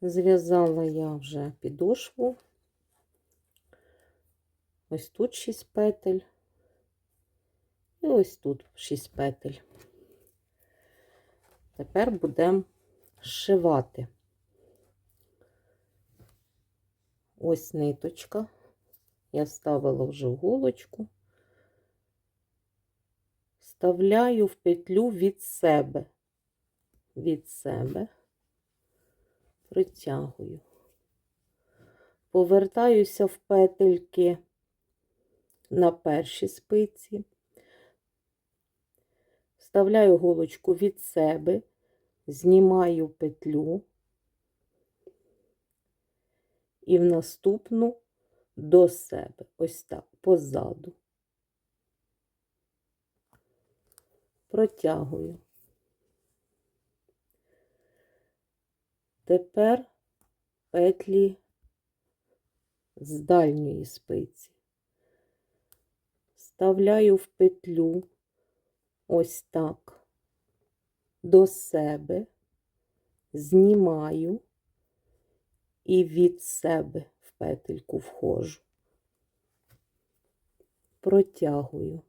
Зв'язала я вже підошву. Ось тут 6 петель. І ось тут 6 петель. Тепер будемо зшивати. Ось ниточка. Я ставила вже голочку. Вставляю в петлю від себе. Від себе притягую. Повертаюся в петельки на перші спиці, вставляю голочку від себе, знімаю петлю і в наступну до себе, ось так, позаду. Протягую. Тепер петлі з дальньої спиці. Вставляю в петлю ось так до себе, знімаю і від себе в петельку входжу, протягую.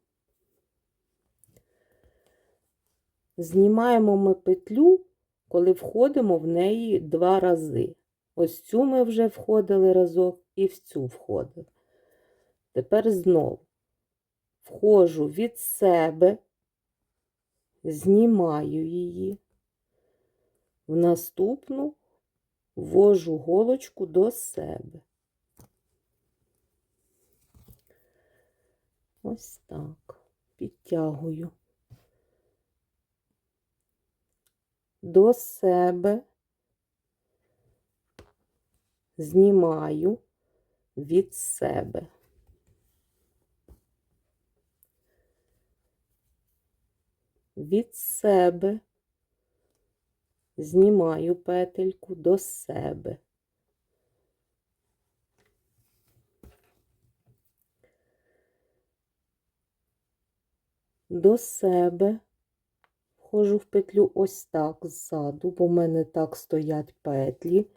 Знімаємо ми петлю, коли входимо в неї два рази. Ось цю ми вже входили разок і в цю входили. Тепер знову входжу від себе, знімаю її, в наступну ввожу голочку до себе. Ось так, підтягую. До себе знімаю від себе. Від себе знімаю петельку до себе. До себе входжу в петлю ось так ззаду, бо в мене так стоять петлі,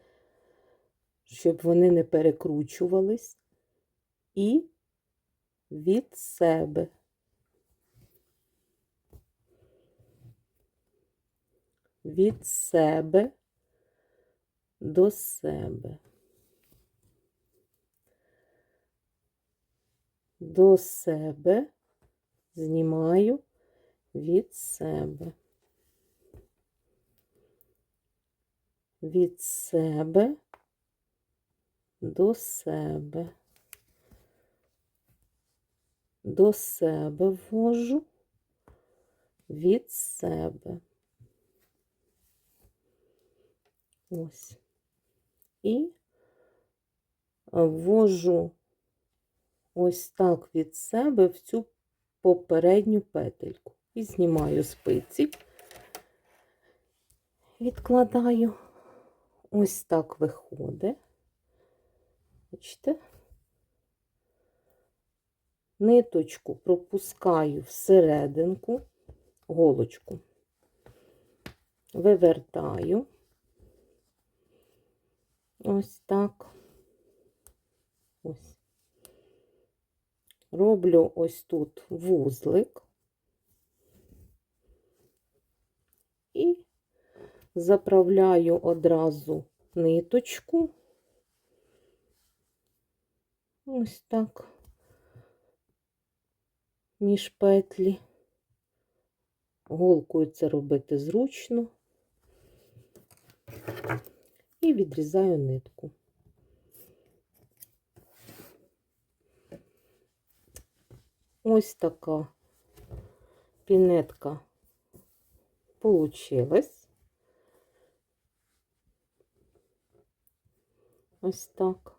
щоб вони не перекручувались, і від себе. Від себе до себе. До себе знімаю від себе. Від себе до себе. До себе ввожу від себе. Ось. І ввожу ось так від себе в цю попередню петельку. І знімаю спиці, відкладаю. Ось так виходить. Бачите? Ниточку пропускаю всерединку, голочку, вивертаю. Ось так. Ось. Роблю ось тут вузлик і заправляю одразу ниточку. Ось так між петлі. Голкою це робити зручно. І відрізаю нитку. Ось така пінетка получилась. Ось так.